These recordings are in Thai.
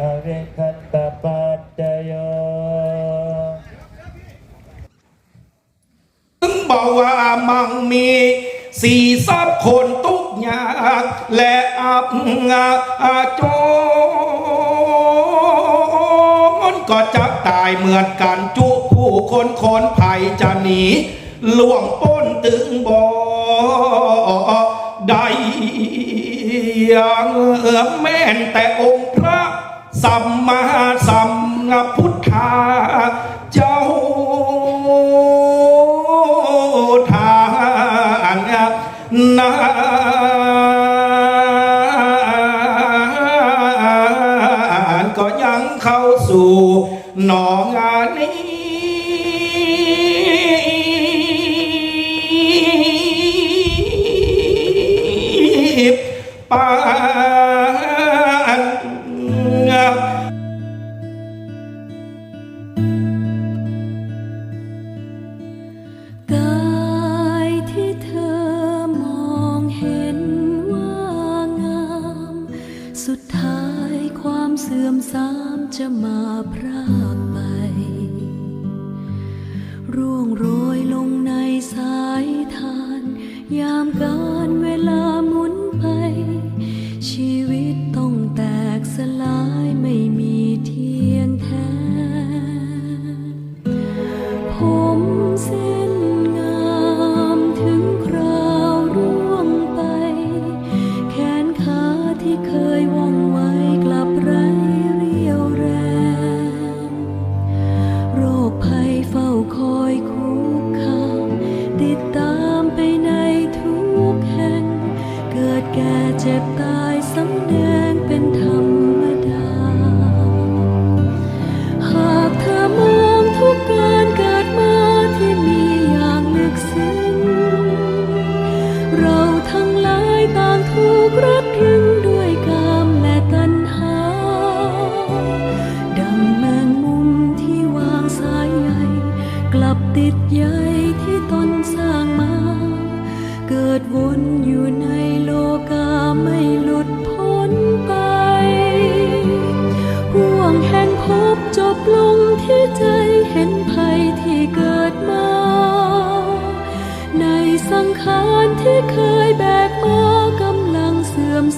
อเวคัตตปัจจโยถึงบอกว่ามังมีสี่ทรัพย์คนทุกอย่างและอับอาโจรก็จะตายเหมือนกันจุผู้คนคนภัยจะหนีล่วงป้นถึงบ่อใดอย่างแม่นแต่องค์พระ สัมมาสัมพุทธาเจ้าทางนั้นก็ยังเข้าสู่หนอง สุดท้ายความเสื่อมสามจะมาพรากไป ร่วงโรยลงในสายทาน ยามกา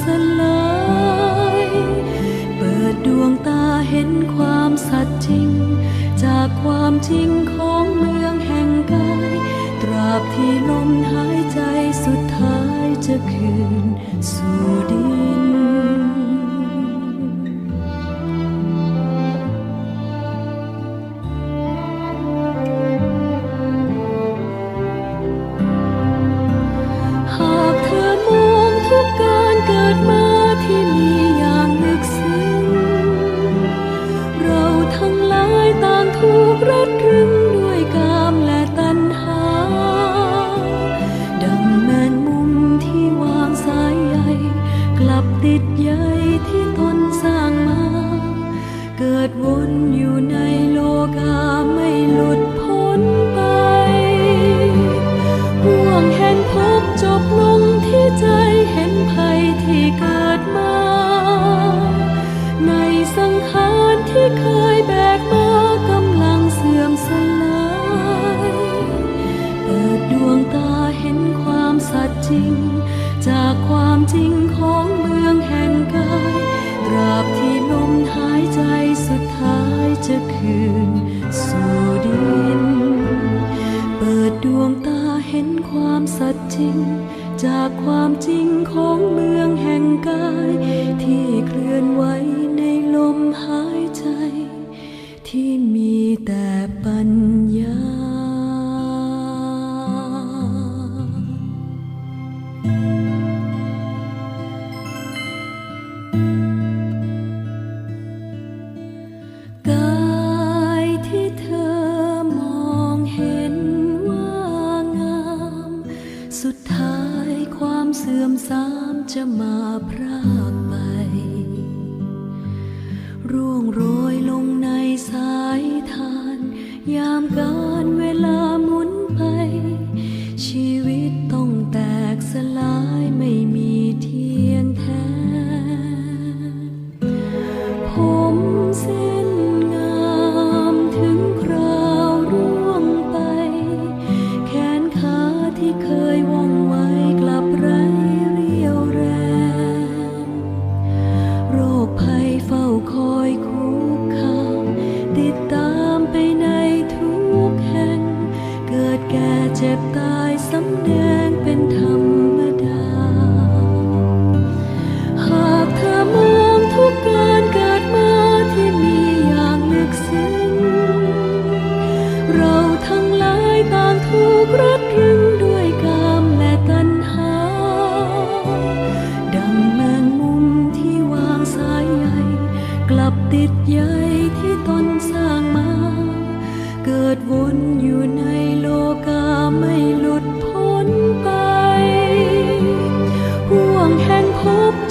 สลาย เปิดดวงตาเห็นความสัตย์จริง จากความจริงของเมืองแห่งกาย ตราบที่ลมหายใจสุดท้ายจะคืนสู่ดี ติดใยที่ตนสร้างมา เกิดวนอยู่ในโลกาไม่หลุดพ้นไปห่วงแห่งพบจบลงที่ใจเห็นภัยที่เกิดมา ในสังขารที่เคยแบกมากำลังเสื่อมสลายเปิดดวงตาเห็นความสัตย์จริง จากความจริงของ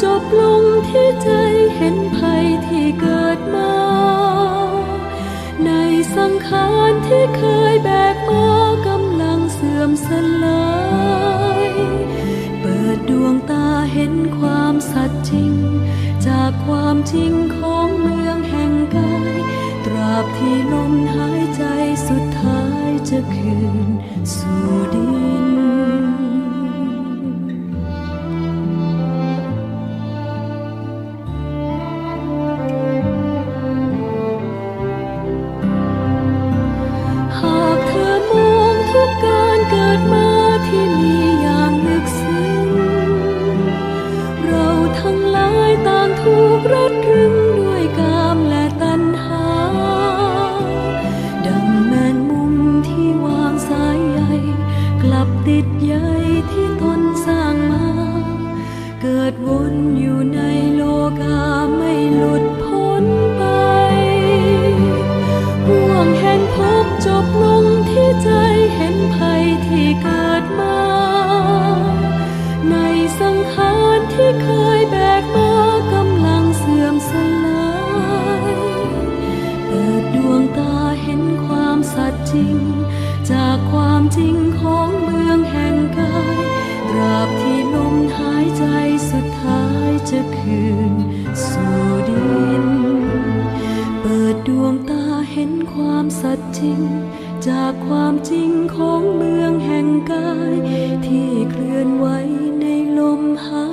จบลงที่ใจเห็นภัยที่เกิดมา ในสังขารที่เคยแบกมากำลังเสื่อมสลาย เปิดดวงตาเห็นความสัตย์จริง จากความจริงของเมืองแห่งกาย ตราบที่ลมหายใจสุดท้ายจะคืนสู่ ถูกรัดรึงด้วยกามและตัณหา ดังแมงมุมที่วางสายใยกลับติดใยที่ตนสร้างมา เกิดวนอยู่ในโลกาไม่หลุด จะคืนสู่ดิน เปิดดวงตาเห็นความสัตย์จริง จากความจริงของเมืองแห่งกาย ที่เคลื่อนไหวในลมหาย